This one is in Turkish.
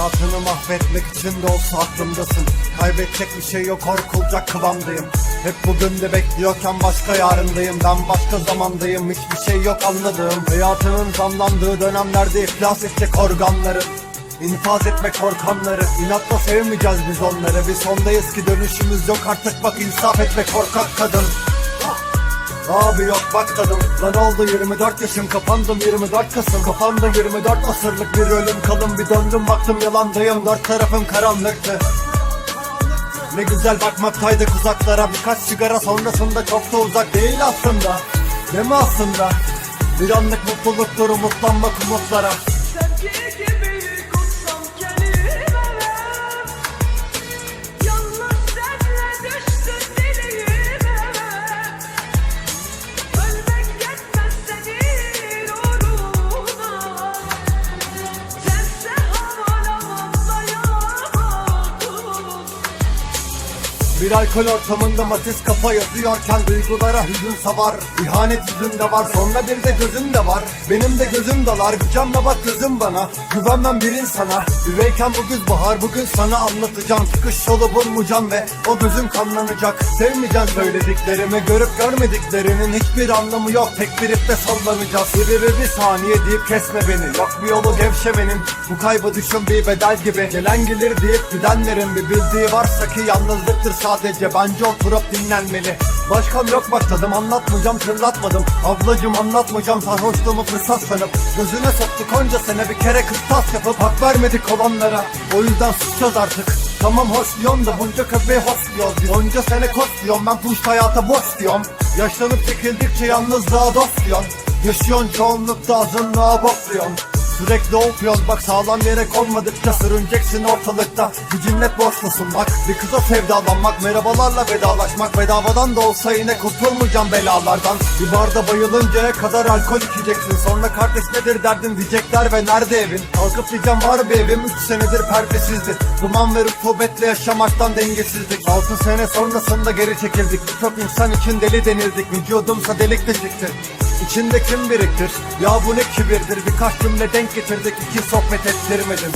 Hayatını mahvetmek için de olsa aklımdasın. Kaybedecek bir şey yok korkulacak kıvamdayım. Hep bugün de bekliyorken başka yarındayım. Ben başka zamandayım hiçbir şey yok anladığım. Hayatının zamlandığı dönemlerde iflas edecek organların İnfaz etme korkanları. İnatla sevmeyeceğiz biz onları. Bir sondayız ki dönüşümüz yok artık bak insaf etme korkak kadın Abi yok bak tadım. Lan oldu 24 yaşım kapandım 24 Kasım. Kafamda 24 asırlık bir ölüm kalın Bir döndüm baktım yalandayım dört tarafım karanlıktı. Ne güzel bakmaktaydık uzaklara Birkaç sigara sonrasında çok da uzak değil aslında. Değil mi aslında? Bir anlık mutluluktur umutlanmak umutlara Bir alkol ortamında matiz kafa yazıyorken duygulara hüzün savar. İhanet yüzünde var sonra bir de gözün de var. Benim de gözüm dalar gücenme bak gözüm bana. Güvenmem bir insana. Üveyken bu güz bahar bugün sana anlatacağım. Çıkış yolu bulmayacağım ve o gözüm kanlanacak. Sevmeyeceksin söylediklerimi görüp görmediklerinin Hiçbir anlamı yok. Tek bir ipte sallanacağız. Bir, bir, bir saniye deyip kesme beni. Yok bir yolu gevşemenin Bu kaybı düşün bir bedel gibi. Gelen gelir deyip gidenlerin bir bildiği varsa ki yalnızlıktır sadece Bence oturup dinlenmeli. Başkam yok bak anlatmayacağım tırlatmadım Ablacım anlatmayacağım sarhoşluğumu fırsat sanıp. Gözüne soktuk onca sene bir kere kıstas yapıp Hak vermedik olanlara. O yüzden susacağız artık. Tamam hoş diyorsun da bunca köpeği hoş diyoruz Onca sene koş diyorum ben puş hayata boş diyorum. Yaşlanıp çekildikçe yalnızlığa dost diyorsun Yaşıyorsun çoğunlukta azınlığa bokluyorsun Sürekli okuyoruz bak sağlam yere konmadıkça sürüneceksin ortalıkta. Bir cinnet boşlusun bak bir kıza sevdalanmak Merhabalarla vedalaşmak. Bedavadan da olsa yine kurtulmayacağım belalardan. Bir barda bayılıncaya kadar alkol içeceksin. Sonra kardeş nedir derdin diyecekler ve nerede evin? Kalkıp diyeceğim var bir evim 3 senedir perdesizdi Duman ve rutubetle yaşamaktan dengesizlik. 6 sene sonrasında geri çekildik. Birçok insan için deli denildik. Vücudumsa delik deşikti İçinde kim biriktir? Ya bu ne kibirdir? Birkaç cümle denk getirdik iki sohbet ettirmedim